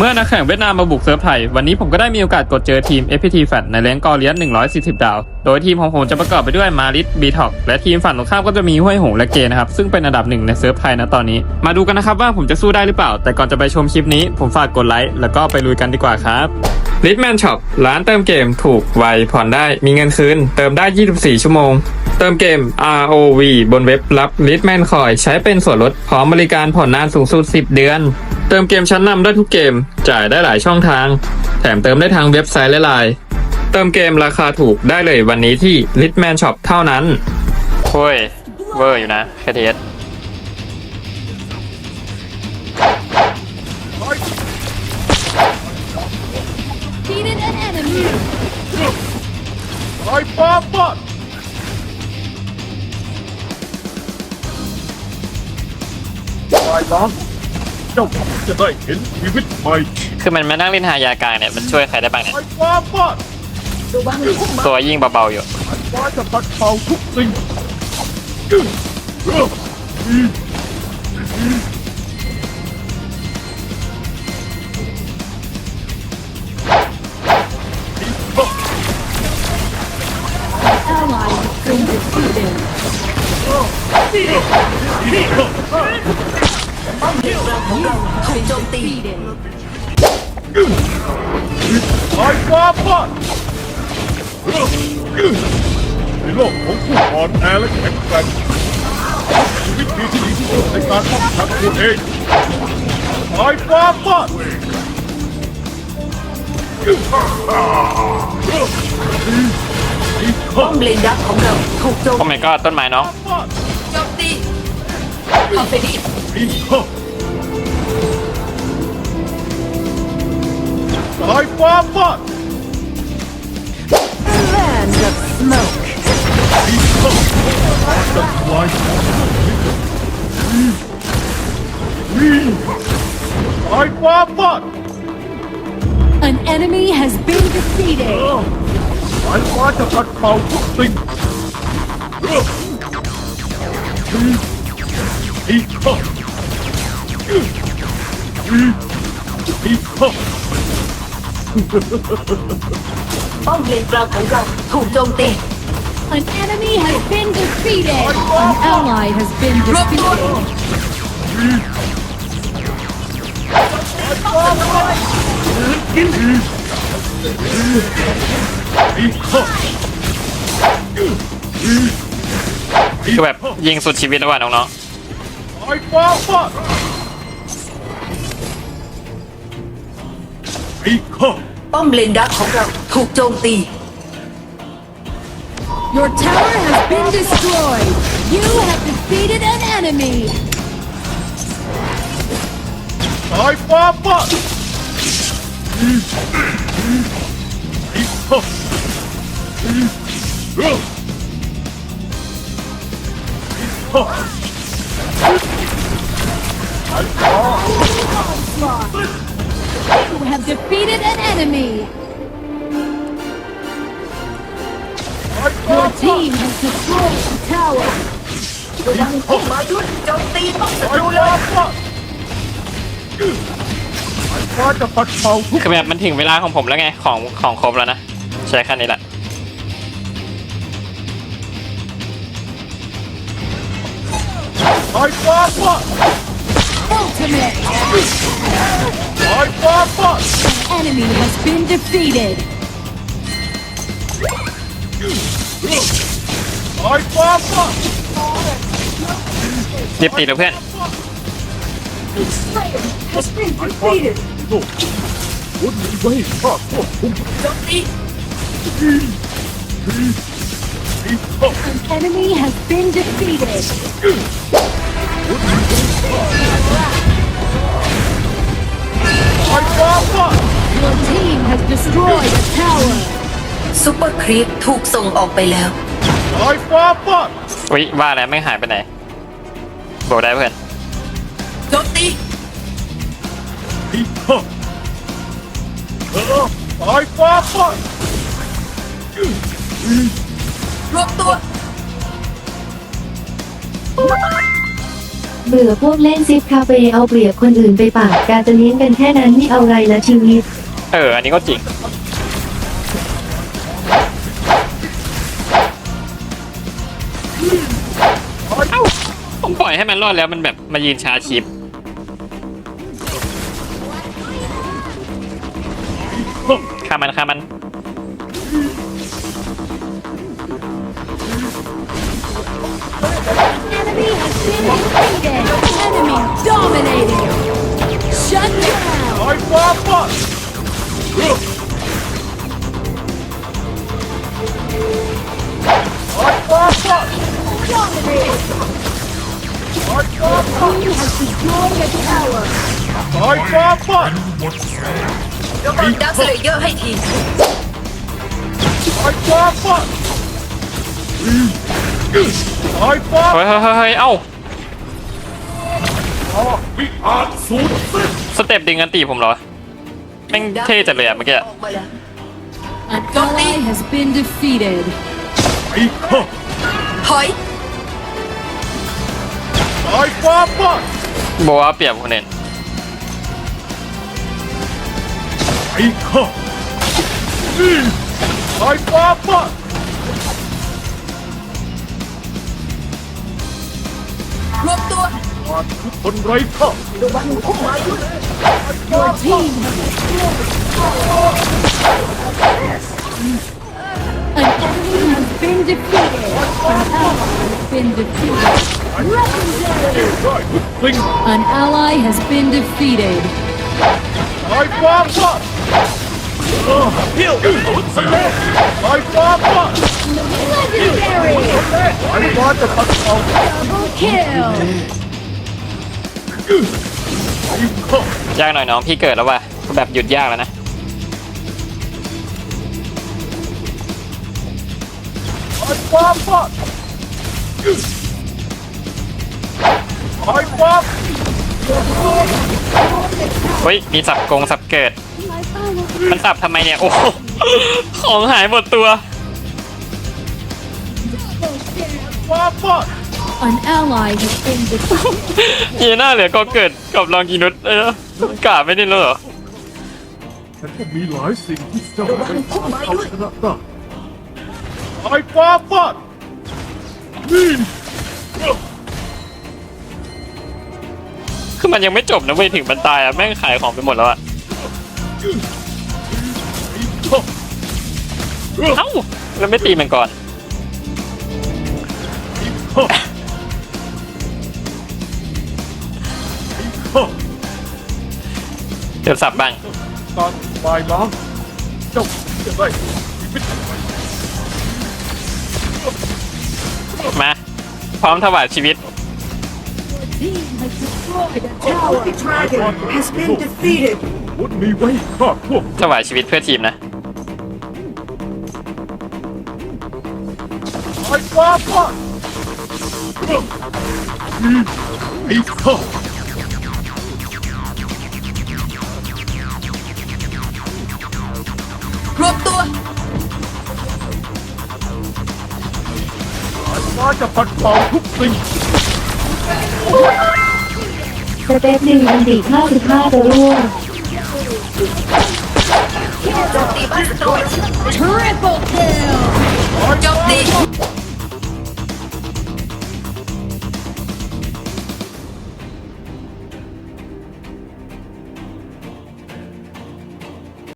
เมื่อนักแข่งเวียดนามมาบุกเซิร์ฟไทย วันนี้ผมก็ได้มีโอกาสกดเจอทีม FPT f a t ในแรงกอเลียน140 ดาว โดยทีมของผมจะประกอบไปด้วยมาริสบีท็อกและทีมฝั่งตรงข้ามก็จะมีห้วยหงและเกนะครับ ซึ่งเป็นอันดับหนึ่งในเซิร์ฟไทยนะตอนนี้ มาดูกันนะครับว่าผมจะสู้ได้หรือเปล่า แต่ก่อนจะไปชมคลิปนี้ผมฝากกดไลค์แล้วก็ไปลุยกันดีกว่าครับ ลิทแมนช็อปร้านเติมเกมถูกไวผ่อนได้มีเงินคืน เติมได้ 24 ชั่วโมง เติมเกม ROV บนเว็บรับลิทแมนคอยใช้เป็นส่วนลดพร้อมบริการผ่อนนานสูงสุด 10 เดือน เติมเกมชั้นนำได้ทุกเกม จ่ายได้หลายช่องทาง แถมเติมได้ทางเว็บไซต์และไลน์เติมเกมราคาถูกได้เลยวันนี้ที่ Litman Shop เท่านั้นโอ้ยเวอร์อยู่นะแคทเทส ไอ้ป้าป้าตายล้างเจ้าจะได้เห็นชีวิตใหม่คือมันมานั่งเล่นหายากลางเนี่ยมันช่วยใครได้บ้างเนี่ยไอ้ป้าป้าตัวยิ่งเบาๆอยู่ฟ้าจะพัดเป่าทุกสิ่ง ถูกโจมตี Defeated. ไอ้ป้าป้าในโลกของผู้อ่อนแอและแข็งแกร่งวิตดีที่ดีที่สุดในการป้องกันตัวเองไอ้ป้าป้าป้อมเลนดักของเราถูกโจมโอ้ my god ต้นไม้น้อง โจมตีเอาไปดิอีกข้อสายฟ้าฟาด Land of smoke อีกข้อจะทลายสายฟ้าฟาด An enemy has been defeated. สายฟ้าจะปัดเป่าทุกสิ่งอีกข้ออีกข้อ ป้อมเลนกลางของเราถูกโจมตี An enemy has been defeated. An ally has been defeated. อีกข้อ คือแบบยิงสุดชีวิตแล้วว่ะน้องสายฟ้าฟาดอีกข้อป้อมเลนดักของเราถูกโจมตี Your tower has been destroyed. You have defeated an enemy. สายฟ้าฟาดอีกข้อ You have defeated an enemy. สายฟ้า Your ฟาด team has destroyed the tower. มาด้วยโจมตีป้อมศัสายตรูเลฟ้ายฟาดสายฟ้าจะปัดเป่าทุกๆคือแบบมันถึงเวลาของผมแล้วไง ของของครบแล้วนะ ใช้แค่นี้แหละ สายฟ้าฟาด Ultimate. สายฟ้าฟาด Enemy has been defeated. สายฟ้าฟาดรีบตีเลยเพื่อน has been สายฟ้าโลกวนหนีไว้ข้าควบคุมโจมตีอีกข้อ An enemy has been defeated. สายฟ้าฟาด Your team has destroyed a tower. ซูเปอร์ครีปถูกส่งออกไปแล้วสายฟ้าฟาดวิว่าแล้วไม่งหายไปไหนบอกได้เพื่อนโจมตีอีกข้อเออสายฟ้าฟาดรวมตัว เบื่อพวกเล่นซิปคาเฟ่เอาเปรียบคนอื่นไปปากการจะเลี้ยงกันแค่นั้นนี่เอาไรละชีวิต เออ อันนี้ก็จริง เอ้า ผมปล่อยให้มันรอดแล้วมันแบบมายืนชาชิปฆ่ามันฆ่ามัน been defeated. Enemy dominating. Shut down. สายฟ้าฟาดสายฟ้าฟาด Dominating. สายฟ้าฟาด He has destroyed a tower. สายฟ้าฟาดยกกำลั งดักสเลเยอร์ให้ทีสายฟ้าฟาดสายฟ้าเฮ้ยเฮ้ยเฮ้ยเฮ้ยเอ้าวิอาจสูญสิ้นสเต็ปดึงอันตีผมเหรอแม่งเท่จัดเลยอะเมื่อกี้ออกมาแล้ว An ally has been defeated. ไอ้ข้าถอยสายฟ้าฟาดบอกว่าเปรียบคนอื่นไอ้ข้านี่สายฟ้าฟาดร วมตัว มาทุกคนไร้ค่า ระวังพุ่มไม้ด้วย Your team has An enemy has been defeated. An ally has been defeated. Legendary. ได้ทุกสิ่ง An ally has been defeated. สายฟ้ Legendary. สายฟ้าจะพัดเอา Double kill. ไอ้ข้ายากหน่อยน้องพี่เกิดแล้วว่ะแบบหยุดยากแล้วนะสายฟ้าฟาดสายฟ้าเฮ้ยมีสับกงสับเกิด มันสับทำไมเนี่ย โอ้โหของหายหมดตัว ฟ้าฟาด An ally has been defeated. เยน่าเหลือก็เกิดกับลองกินุสเออกาไม่ได้เลยเหรอฉันก็มีหลายสิ่งที่เจ้าไม่สามารถเอาชนะได้สายฟ้าฟาดนี่คือมันยังไม่จบนะเว้ยถึงมันตายอะแม่งขายของไปหมดแล้วอะไอ้ข้าเอ้าแล้วไม่ตีมันก่อน เดี๋ยวสับบ้างการบายล้างเจ้าจะได้ชีวิตมา พร้อมถวายชีวิต Team has destroyed a tower. Dragon has been defeated วันนี้ไว้ฆ่าพวกถวายชีวิตเพื่อทีมนะสายฟ้าฟาดไอ้ข้า จะปัดเป่าทุกสิ่งสเต็ปหนึ่งอันดีห้าสิบห้าจะร่วง